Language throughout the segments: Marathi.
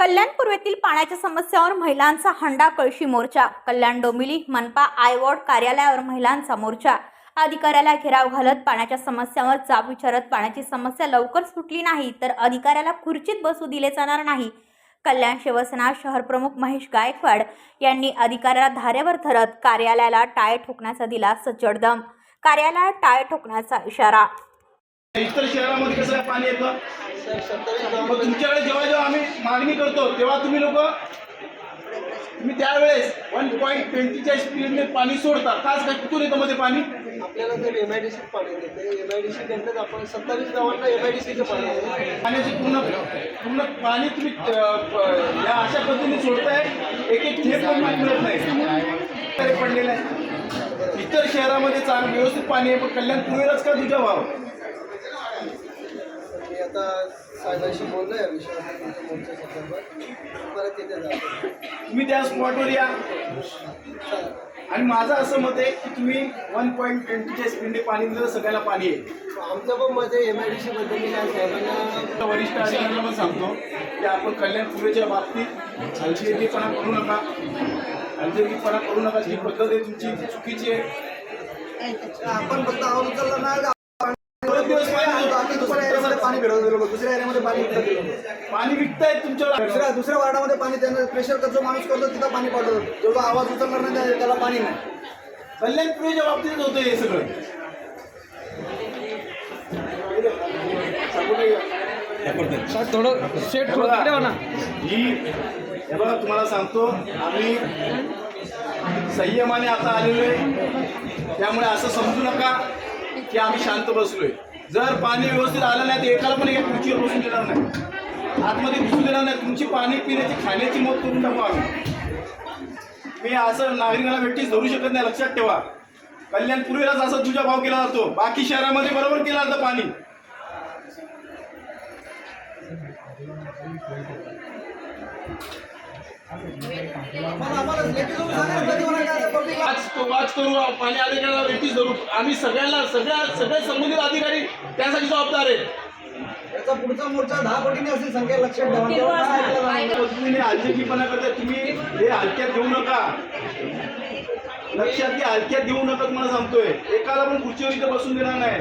कल्याण पूर्वेतील पाण्याच्या समस्यावर महिलांचा हंडा कळशी मोर्चा कल्याण डोंबिवली मनपा आयवॉर्ड कार्यालयावर महिलांचा मोर्चा. अधिकाऱ्याला घेराव घालत पाण्याच्या समस्यावर जाब विचारत पाण्याची समस्या लवकर सुटली नाही तर अधिकाऱ्याला खुर्चीत बसू दिले जाणार नाही. कल्याण शिवसेना शहर प्रमुख महेश गायकवाड यांनी अधिकाऱ्याला धारेवर धरत कार्यालयाला टाळे ठोकण्याचा दिला सज्जडदम कार्यालयात टाळे ठोकण्याचा इशारा इतर शहरामध्ये कसं काय पाणी येतं? मग तुमच्याकडे जेव्हा जेव्हा आम्ही मागणी करतो तेव्हा तुम्ही लोक तुम्ही त्यावेळेस वन पॉईंट ट्वेंटीच्या स्पीडने पाणी सोडता. काच काय? कुठून येतं मध्ये पाणी? आपल्याला जर एम आय डी सी पाणी देते. एम आय डी सी नंतर आपण. सत्तावीस गावांना एम आय डी सीचं पाणी पाण्याची पूर्ण पूर्ण पाणी तुम्ही या अशा पद्धतीने सोडताय. एक एक पण पाणी मिळत नाही. तरी पडलेलं आहे. इतर शहरामध्ये चांग व्यवस्थित पाणी आहे. पण कल्याण पूर्वेलाच का तुझ्या भाव? मी आता साहेबांशी बोललो या विषयावर तुमच्या मोर्चा संदर्भात. परत तिथे जातो तुम्ही त्या स्पॉटवर या. आणि माझं असं मत आहे की तुम्ही वन पॉईंट ट्वेंटीच्या स्पीडने पाणी दिलं सगळ्याला पाणी आहे आमचं पण मत आहे एम आय डी सी बद्दल मी काय साहेबांना वरिष्ठ अधिकाऱ्यांना पण सांगतो की आपण कल्याण पूर्वेच्या बाबतीत हलगर्जीपणा करू नका. हलगर्जीपणा करू नका जी पद्धत आहे तुमची चुकीची आहे. आपण फक्त आवाज उचलला ना पाणी फिरवत गेलो दुसऱ्या एरियामध्ये पाणी फिरवत गेलो पाणी विकतायत तुमच्यावर दुसऱ्या दुसऱ्या वार्डामध्ये पाणी त्यांना प्रेशर जो माणूस करतो तिथं पाणी पाठवतो. जो आवाज उचलणार नाही त्या- त्याला पाणी नाही. कल्याण पूर्वेच्या बाबतीत होतं हे सगळं. थोडं सेट थोडं हो ना. ही हे बघा तुम्हाला सांगतो आम्ही संयमाने आता आलेलो आहे. त्यामुळे असं समजू नका की आम्ही शांत बसलोय. जर पाणी व्यवस्थित आलं नाही तर एकाला पण एक खुर्चीवर बसून देणार नाही. आतमध्ये घुसून देणार नाही. तुमची पाणी पिण्याची खाण्याची मत करून टाकू आम्ही. मी असं नागरिकांना भेटीस धरू शकत नाही लक्षात ठेवा. कल्याण पूर्वेलाच असा तुझा भाव केला जातो. बाकी शहरामध्ये बरोबर केला जातं पाणी. Thank you. वाच तो वाच करू पाणी अधिकाऱ्याला भेटीस धरू. आम्ही सगळ्यांना सगळ्या सगळे संबंधित अधिकारी त्यासाठी जबाबदार आहेत याचा पुढचा मोर्चा दहा पटीने असेल संख्या लक्षात ठेवा. पद्धतीने हलगर्जीपणा करता तुम्ही हे हलक्यात घेऊ नका. लक्षात घ्या हलक्यात घेऊ नका तुम्हाला सांगतोय. एकाला पण खुर्चीवर इथे बसून देणार नाही.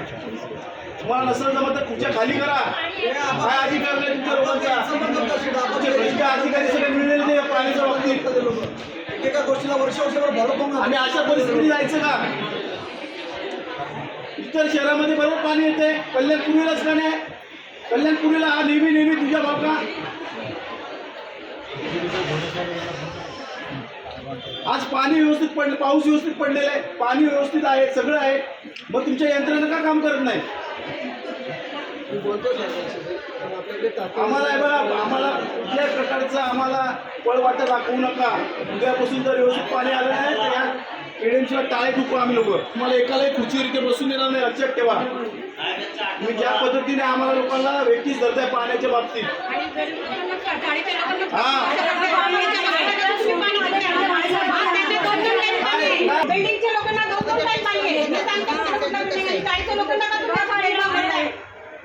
तुम्हाला नसेल जमत तर खुर्च्या खाली करा. काय अधिकार नाही तुमच्या लोकांचा? अधिकारी सगळे मिळलेले ते पाण्याच्या बाबतीत एकेका गोष्टीला वर्ष वर्षभर फॉलो करून आणि अशा परिस्थितीत जायचं का? इतर शहरामध्ये बरोबर पाणी येते. कल्याण पूर्वीलाच का नाही? कल्याण पूर्वीला हा नेहमी नेहमी तुझ्या का आज पाणी व्यवस्थित पडलं पाऊस व्यवस्थित पडलेला आहे. पाणी व्यवस्थित आहे सगळं आहे. मग तुमच्या यंत्रणा का काम करत नाही? मी आम्हाला बघा आम्हाला कुठल्याच प्रकारचं आम्हाला पळवाटा दाखवू नका. उद्यापासून जर व्यवस्थित पाणी आलं नाही तर या पेढ्यांशिवाय टाळे दुखू आम्ही लोक. तुम्हाला एकालाही खुर्चीवर इथे बसून देणार नाही लक्षात ठेवा. तुम्ही ज्या पद्धतीने आम्हाला लोकांना वेटीस धरताय पाण्याच्या बाबतीत. बिल्डिंगच्या लोकांना दोन दोन टाइम पाणी आहे हे सांगतात की कुठलं building आहे. चाळीसच्या लोकांना का तुम्ही पाणी लावताय?